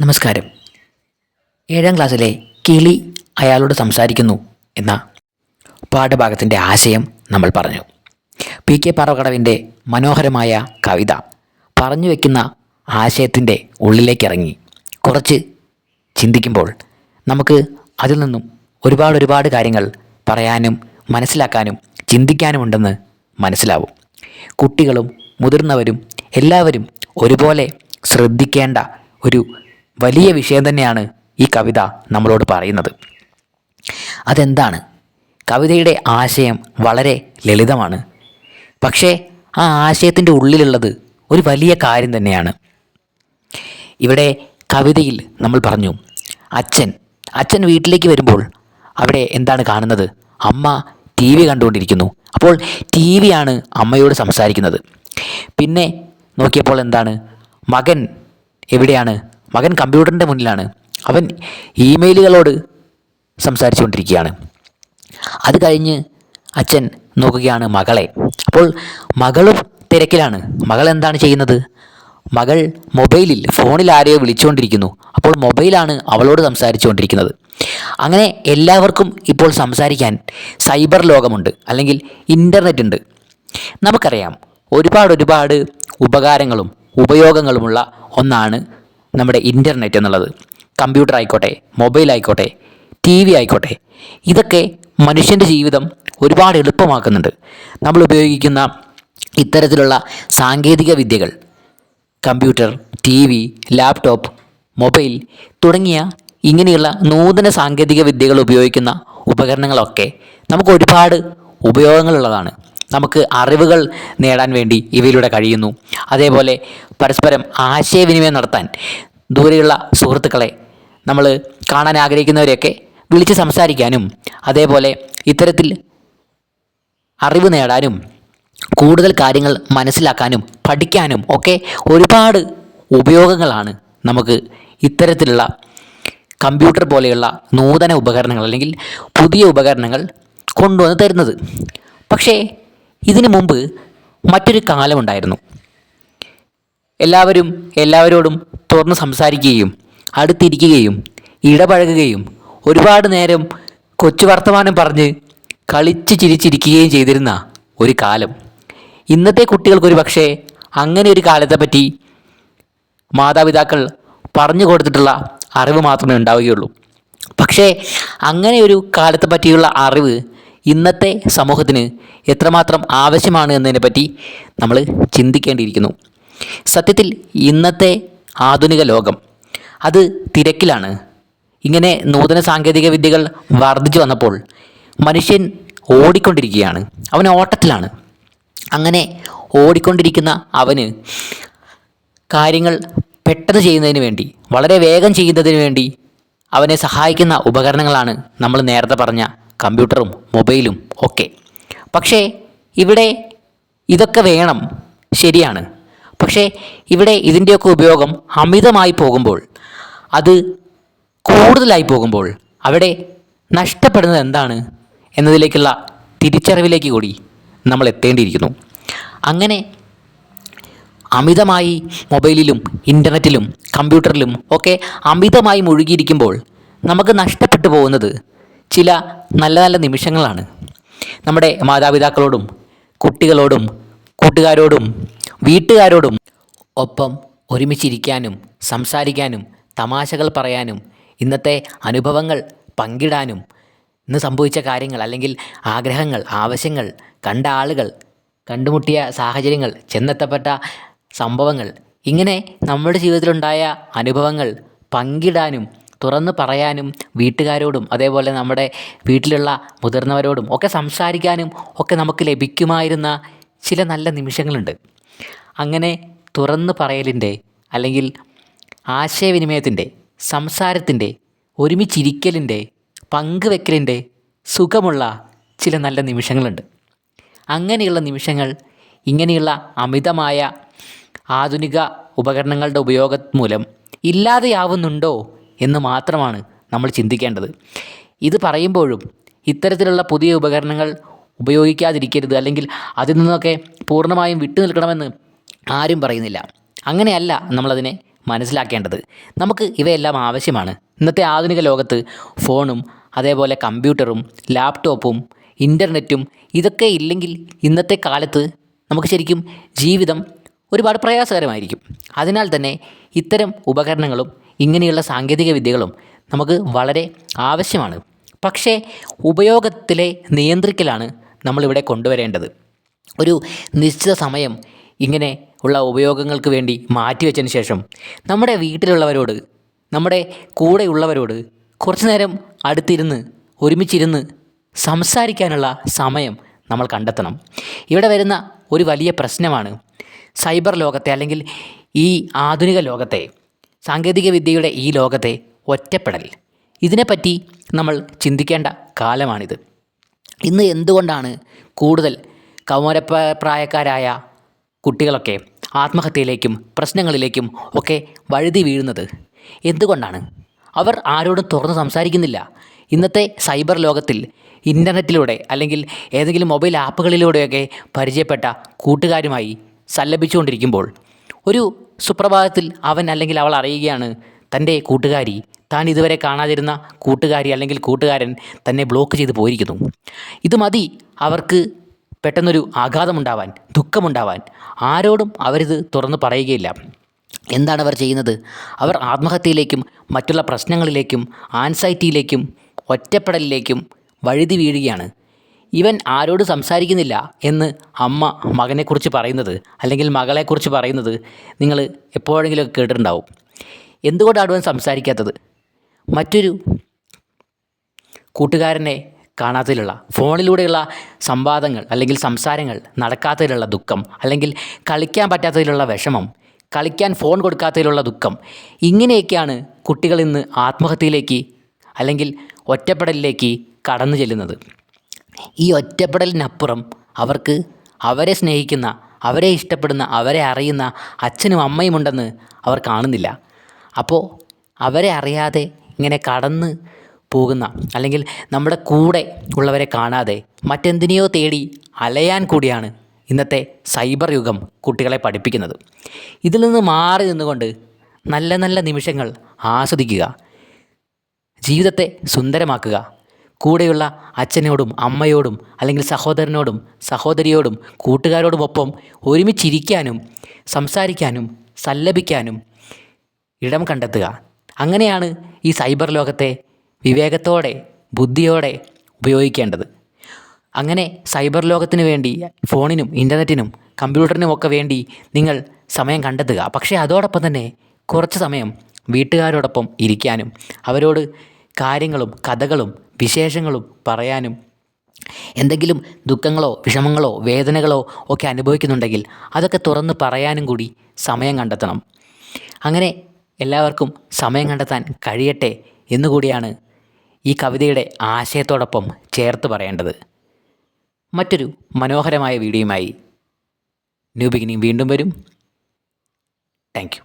നമസ്കാരം. ഏഴാം ക്ലാസ്സിലെ കിളി അയാളോട് സംസാരിക്കുന്നു എന്ന പാഠഭാഗത്തിന്റെ ആശയം നമ്മൾ പറഞ്ഞു. പി കെ പാറക്കടവിന്റെ മനോഹരമായ കവിത പറഞ്ഞു വയ്ക്കുന്ന ആശയത്തിന്റെ ഉള്ളിലേക്കിറങ്ങി. കുറച്ച് ചിന്തിക്കുമ്പോൾ നമുക്ക് അതിൽ നിന്നും ഒരുപാട് ഒരുപാട് കാര്യങ്ങൾ പറയാനും മനസ്സിലാക്കാനും ചിന്തിക്കാനുമുണ്ടെന്ന് മനസ്സിലാവും. കുട്ടികളും മുതിർന്നവരും എല്ലാവരും ഒരുപോലെ ശ്രദ്ധിക്കേണ്ട ഒരു വലിയ വിഷയം തന്നെയാണ് ഈ കവിത നമ്മളോട് പറയുന്നത്. അതെന്താണ്? കവിതയുടെ ആശയം വളരെ ലളിതമാണ്. പക്ഷേ ആ ആശയത്തിന്റെ ഉള്ളിലുള്ളത് ഒരു വലിയ കാര്യം തന്നെയാണ്. ഇവിടെ കവിതയിൽ നമ്മൾ പറഞ്ഞു അച്ഛൻ അച്ഛൻ വീട്ടിലേക്ക് വരുമ്പോൾ അവിടെ എന്താണ് കാണുന്നത്? അമ്മ ടി വി കണ്ടുകൊണ്ടിരിക്കുന്നു. അപ്പോൾ ടി വിയാണ് അമ്മയോട് സംസാരിക്കുന്നത്. പിന്നെ നോക്കിയപ്പോൾ എന്താണ്? മകൻ എവിടെയാണ്? മകൻ കമ്പ്യൂട്ടറിന്റെ മുന്നിലാണ്. അവൻ ഇമെയിലുകളോട് സംസാരിച്ചുകൊണ്ടിരിക്കുകയാണ്. അത് കഴിഞ്ഞ് അച്ഛൻ നോക്കുകയാണ് മകളെ. അപ്പോൾ മകളും തിരക്കിലാണ്. മകൾ എന്താണ് ചെയ്യുന്നത്? മകൾ മൊബൈലിൽ ഫോണിൽ ആരെയോ വിളിച്ചുകൊണ്ടിരിക്കുന്നു. അപ്പോൾ മൊബൈലാണ് അവളോട് സംസാരിച്ചുകൊണ്ടിരിക്കുന്നത്. അങ്ങനെ എല്ലാവർക്കും ഇപ്പോൾ സംസാരിക്കാൻ സൈബർ ലോകമുണ്ട് അല്ലെങ്കിൽ ഇന്റർനെറ്റ് ഉണ്ട് നമുക്കറിയാം ഒരുപാട് ഒരുപാട് ഉപകാരങ്ങളും ഉപയോഗങ്ങളുമുള്ള ഒന്നാണ് നമ്മുടെ ഇന്റർനെറ്റ് എന്നുള്ളത്. കമ്പ്യൂട്ടർ ആയിക്കോട്ടെ മൊബൈൽ ആയിക്കോട്ടെ ടി വി ആയിക്കോട്ടെ. ഇതൊക്കെ മനുഷ്യന്റെ ജീവിതം ഒരുപാട് എളുപ്പമാക്കുന്നുണ്ട്. നമ്മൾ ഉപയോഗിക്കുന്ന ഇത്തരത്തിലുള്ള സാങ്കേതിക വിദ്യകൾ computer T V laptop mobile തുടങ്ങിയ ഇങ്ങനെയുള്ള നൂതന സാങ്കേതിക വിദ്യകൾ ഉപയോഗിക്കുന്ന ഉപകരണങ്ങളൊക്കെ നമുക്ക് ഒരുപാട് ഉപയോഗങ്ങളുള്ളതാണ്. നമുക്ക് അറിവുകൾ നേടാൻ വേണ്ടി ഇവയിലൂടെ കഴിയുന്നു. അതേപോലെ പരസ്പരം ആശയവിനിമയം നടത്താൻ ദൂരെയുള്ള സുഹൃത്തുക്കളെ നമ്മൾ കാണാൻ ആഗ്രഹിക്കുന്നവരെയൊക്കെ വിളിച്ച് സംസാരിക്കാനും അതേപോലെ ഇത്തരത്തിൽ അറിവ് നേടാനും കൂടുതൽ കാര്യങ്ങൾ മനസ്സിലാക്കാനും പഠിക്കാനും ഒക്കെ ഒരുപാട് ഉപയോഗങ്ങളാണ് നമുക്ക് ഇത്തരത്തിലുള്ള കമ്പ്യൂട്ടർ പോലെയുള്ള നൂതന ഉപകരണങ്ങൾ അല്ലെങ്കിൽ പുതിയ ഉപകരണങ്ങൾ കൊണ്ടുവന്ന് തരുന്നത്. പക്ഷേ ഇതിനു മുമ്പ് മറ്റൊരു കാലമുണ്ടായിരുന്നു എല്ലാവരും എല്ലാവരോടും തുറന്ന് സംസാരിക്കുകയും അടുത്തിരിക്കുകയും ഇടപഴകുകയും ഒരുപാട് നേരം കൊച്ചു വർത്തമാനം പറഞ്ഞ് കളിച്ച് ചിരിച്ചിരിക്കുകയും ചെയ്തിരുന്ന ഒരു കാലം. ഇന്നത്തെ കുട്ടികൾക്കൊരു പക്ഷേ അങ്ങനെ ഒരു കാലത്തെപ്പറ്റി മാതാപിതാക്കൾ പറഞ്ഞു കൊടുത്തിട്ടുള്ള അറിവ് മാത്രമേ ഉണ്ടാവുകയുള്ളൂ. പക്ഷേ അങ്ങനെ ഒരു കാലത്തെ പറ്റിയുള്ള അറിവ് ഇന്നത്തെ സമൂഹത്തിന് എത്രമാത്രം ആവശ്യമാണ് എന്നതിനെ പറ്റി നമ്മൾ ചിന്തിക്കേണ്ടിയിരിക്കുന്നു. സത്യത്തിൽ ഇന്നത്തെ ആധുനിക ലോകം അത് തിരക്കിലാണ്. ഇങ്ങനെ നൂതന സാങ്കേതിക വിദ്യകൾ വർദ്ധിച്ചു വന്നപ്പോൾ മനുഷ്യൻ ഓടിക്കൊണ്ടിരിക്കുകയാണ്. അവൻ ഓട്ടത്തിലാണ്. അങ്ങനെ ഓടിക്കൊണ്ടിരിക്കുന്ന അവന് കാര്യങ്ങൾ പെട്ടെന്ന് ചെയ്യുന്നതിന് വേണ്ടി വളരെ വേഗം ചെയ്യുന്നതിന് വേണ്ടി അവനെ സഹായിക്കുന്ന ഉപകരണങ്ങളാണ് നമ്മൾ നേരത്തെ പറഞ്ഞ കമ്പ്യൂട്ടറും മൊബൈലും ഒക്കെ. പക്ഷേ ഇവിടെ ഇതൊക്കെ വേണം. ശരിയാണ്. പക്ഷേ ഇവിടെ ഇതിന്റെയൊക്കെ ഉപയോഗം അമിതമായി പോകുമ്പോൾ അത് കൂടുതലായി പോകുമ്പോൾ അവിടെ നഷ്ടപ്പെടുന്നത് എന്താണ് എന്നതിലേക്കുള്ള തിരിച്ചറിവിലേക്ക് കൂടി നമ്മൾ എത്തേണ്ടിയിരിക്കുന്നു. അങ്ങനെ അമിതമായി മൊബൈലിലും ഇന്റർനെറ്റിലും കമ്പ്യൂട്ടറിലും ഒക്കെ അമിതമായി മുഴുകിയിരിക്കുമ്പോൾ നമുക്ക് നഷ്ടപ്പെട്ടു പോകുന്നത് ചില നല്ല നല്ല നിമിഷങ്ങളാണ്. നമ്മുടെ മാതാപിതാക്കളോടും കുട്ടികളോടും കൂട്ടുകാരോടും വീട്ടുകാരോടും ഒപ്പം ഒരുമിച്ചിരിക്കാനും സംസാരിക്കാനും തമാശകൾ പറയാനും ഇന്നത്തെ അനുഭവങ്ങൾ പങ്കിടാനും ഇന്ന് സംഭവിച്ച കാര്യങ്ങൾ അല്ലെങ്കിൽ ആഗ്രഹങ്ങൾ ആവശ്യങ്ങൾ കണ്ട ആളുകൾ കണ്ടുമുട്ടിയ സാഹചര്യങ്ങൾ ചെന്നെത്തപ്പെട്ട സംഭവങ്ങൾ ഇങ്ങനെ നമ്മുടെ ജീവിതത്തിലുണ്ടായ അനുഭവങ്ങൾ പങ്കിടാനും തുറന്ന് പറയാനും വീട്ടുകാരോടും അതേപോലെ നമ്മുടെ വീട്ടിലുള്ള മുതിർന്നവരോടും ഒക്കെ സംസാരിക്കാനും ഒക്കെ നമുക്ക് ലഭിക്കുമായിരുന്ന ചില നല്ല നിമിഷങ്ങളുണ്ട്. അങ്ങനെ തുറന്ന് പറയലിന്റെ അല്ലെങ്കിൽ ആശയവിനിമയത്തിന്റെ സംസാരത്തിന്റെ ഒരുമിച്ചിരിക്കലിന്റെ പങ്കുവെക്കലിന്റെ സുഖമുള്ള ചില നല്ല നിമിഷങ്ങളുണ്ട്. അങ്ങനെയുള്ള നിമിഷങ്ങൾ ഇങ്ങനെയുള്ള അമിതമായ ആധുനിക ഉപകരണങ്ങളുടെ ഉപയോഗം മൂലം ഇല്ലാതെയാവുന്നുണ്ടോ എന്ന് മാത്രമാണ് നമ്മൾ ചിന്തിക്കേണ്ടത്. ഇത് പറയുമ്പോഴും ഇത്തരത്തിലുള്ള പുതിയ ഉപകരണങ്ങൾ ഉപയോഗിക്കാതിരിക്കരുത് അല്ലെങ്കിൽ അതിൽ നിന്നൊക്കെ പൂർണമായും വിട്ടു നിൽക്കണമെന്ന് ആരും പറയുന്നില്ല. അങ്ങനെയല്ല നമ്മളതിനെ മനസ്സിലാക്കേണ്ടത്. നമുക്ക് ഇവയെല്ലാം ആവശ്യമാണ്. ഇന്നത്തെ ആധുനിക ലോകത്ത് ഫോണും അതേപോലെ കമ്പ്യൂട്ടറും ലാപ്ടോപ്പും ഇന്റർനെറ്റും ഇതൊക്കെ ഇല്ലെങ്കിൽ ഇന്നത്തെ കാലത്ത് നമുക്ക് ശരിക്കും ജീവിതം ഒരുപാട് പ്രയാസകരമായിരിക്കും. അതിനാൽ തന്നെ ഇത്തരം ഉപകരണങ്ങളും ഇങ്ങനെയുള്ള സാങ്കേതിക വിദ്യകളും നമുക്ക് വളരെ ആവശ്യമാണ്. പക്ഷേ ഉപയോഗത്തിലെ നിയന്ത്രിക്കലാണ് നമ്മളിവിടെ കൊണ്ടുവരേണ്ടത്. ഒരു നിശ്ചിത സമയം ഇങ്ങനെ ഉള്ള ഉപയോഗങ്ങൾക്ക് വേണ്ടി മാറ്റിവെച്ചതിന് ശേഷം നമ്മുടെ വീട്ടിലുള്ളവരോട് നമ്മുടെ കൂടെയുള്ളവരോട് കുറച്ചു നേരം അടുത്തിരുന്ന് ഒരുമിച്ചിരുന്ന് സംസാരിക്കാനുള്ള സമയം നമ്മൾ കണ്ടെത്തണം. ഇവിടെ വരുന്ന ഒരു വലിയ പ്രശ്നമാണ് സൈബർ ലോകത്തെ അല്ലെങ്കിൽ ഈ ആധുനിക ലോകത്തെ സാങ്കേതിക വിദ്യയുടെ ഈ ലോകത്തെ ഒറ്റപ്പെടൽ. ഇതിനെപ്പറ്റി നമ്മൾ ചിന്തിക്കേണ്ട കാലമാണിത്. ഇന്ന് എന്തുകൊണ്ടാണ് കൂടുതൽ കൗമരപ്രായക്കാരായ കുട്ടികളൊക്കെ ആത്മഹത്യയിലേക്കും പ്രശ്നങ്ങളിലേക്കും ഒക്കെ വഴുതി വീഴുന്നത്? എന്തുകൊണ്ടാണ്? അവർ ആരോടും തുറന്ന് സംസാരിക്കുന്നില്ല. ഇന്നത്തെ സൈബർ ലോകത്തിൽ ഇന്റർനെറ്റിലൂടെ അല്ലെങ്കിൽ ഏതെങ്കിലും മൊബൈൽ ആപ്പുകളിലൂടെയൊക്കെ പരിചയപ്പെട്ട കൂട്ടുകാരുമായി സല്ലപിച്ചുകൊണ്ടിരിക്കുമ്പോൾ ഒരു സുപ്രഭാതത്തിൽ അവൻ അല്ലെങ്കിൽ അവൾ അറിയുകയാണ് തന്റെ കൂട്ടുകാരി താൻ ഇതുവരെ കാണാതിരുന്ന കൂട്ടുകാരി അല്ലെങ്കിൽ കൂട്ടുകാരൻ തന്നെ ബ്ലോക്ക് ചെയ്ത് പോയിരിക്കുന്നു. ഇത് മതി അവർക്ക് പെട്ടെന്നൊരു ആഘാതമുണ്ടാവാൻ ദുഃഖമുണ്ടാവാൻ. ആരോടും അവരിത് തുറന്ന് പറയുകയില്ല. എന്താണ് അവർ ചെയ്യുന്നത്? അവർ ആത്മഹത്യയിലേക്കും മറ്റുള്ള പ്രശ്നങ്ങളിലേക്കും ആൻസൈറ്റിയിലേക്കും ഒറ്റപ്പെടലിലേക്കും വഴുതി വീഴുകയാണ്. ഇവൻ ആരോട് സംസാരിക്കുന്നില്ല എന്ന് അമ്മ മകനെക്കുറിച്ച് പറയുന്നത് അല്ലെങ്കിൽ മകളെക്കുറിച്ച് പറയുന്നത് നിങ്ങൾ എപ്പോഴെങ്കിലുമൊക്കെ കേട്ടിട്ടുണ്ടാവും. എന്തുകൊണ്ടാണ് ഇവൻ സംസാരിക്കാത്തത്? മറ്റൊരു കൂട്ടുകാരനെ കാണാത്തതിലുള്ള ഫോണിലൂടെയുള്ള സംവാദങ്ങൾ അല്ലെങ്കിൽ സംസാരങ്ങൾ നടക്കാത്തതിലുള്ള ദുഃഖം അല്ലെങ്കിൽ കളിക്കാൻ പറ്റാത്തതിലുള്ള വിഷമം കളിക്കാൻ ഫോൺ കൊടുക്കാത്തതിലുള്ള ദുഃഖം ഇങ്ങനെയൊക്കെയാണ് കുട്ടികൾ ഇന്ന് ആത്മഹത്യയിലേക്ക് അല്ലെങ്കിൽ ഒറ്റപ്പെടലിലേക്ക് കടന്നു ചെല്ലുന്നത്. ഈ ഒറ്റപ്പെടലിനപ്പുറം അവർക്ക് അവരെ സ്നേഹിക്കുന്ന അവരെ ഇഷ്ടപ്പെടുന്ന അവരെ അറിയുന്ന അച്ഛനും അമ്മയും ഉണ്ടെന്ന് അവർ കാണുന്നില്ല. അപ്പോൾ അവരെ അറിയാതെ ഇങ്ങനെ കടന്ന് പോകുന്ന അല്ലെങ്കിൽ നമ്മുടെ കൂടെ ഉള്ളവരെ കാണാതെ മറ്റെന്തിനെയോ തേടി അലയാൻ കൂടിയാണ് ഇന്നത്തെ സൈബർ യുഗം കുട്ടികളെ പഠിപ്പിക്കുന്നത്. ഇതിൽ നിന്ന് മാറി നിന്നുകൊണ്ട് നല്ല നല്ല നിമിഷങ്ങൾ ആസ്വദിക്കുക ജീവിതത്തെ സുന്ദരമാക്കുക കൂടെയുള്ള അച്ഛനോടും അമ്മയോടും അല്ലെങ്കിൽ സഹോദരനോടും സഹോദരിയോടും കൂട്ടുകാരോടുമൊപ്പം ഒരുമിച്ചിരിക്കാനും സംസാരിക്കാനും സല്ലപിക്കാനും ഇടം കണ്ടെത്തുക. അങ്ങനെയാണ് ഈ സൈബർ ലോകത്തെ വിവേകത്തോടെ ബുദ്ധിയോടെ ഉപയോഗിക്കേണ്ടത്. അങ്ങനെ സൈബർ ലോകത്തിന് വേണ്ടി ഫോണിനും ഇന്റർനെറ്റിനും കമ്പ്യൂട്ടറിനും ഒക്കെ വേണ്ടി നിങ്ങൾ സമയം കണ്ടെത്തുക. പക്ഷേ അതോടൊപ്പം തന്നെ കുറച്ച് സമയം വീട്ടുകാരോടൊപ്പം ഇരിക്കാനും അവരോട് കാര്യങ്ങളും കഥകളും വിശേഷങ്ങളും പറയാനും എന്തെങ്കിലും ദുഃഖങ്ങളോ വിഷമങ്ങളോ വേദനകളോ ഒക്കെ അനുഭവിക്കുന്നുണ്ടെങ്കിൽ അതൊക്കെ തുറന്ന് പറയാനും കൂടി സമയം കണ്ടെത്തണം. അങ്ങനെ എല്ലാവർക്കും സമയം കണ്ടെത്താൻ കഴിയട്ടെ എന്നുകൂടിയാണ് ഈ കവിതയുടെ ആശയത്തോടൊപ്പം ചേർത്ത് പറയേണ്ടത്. മറ്റൊരു മനോഹരമായ വീഡിയോയുമായി ന്യൂ ബിഗിനിങ് വീണ്ടും വരും. താങ്ക്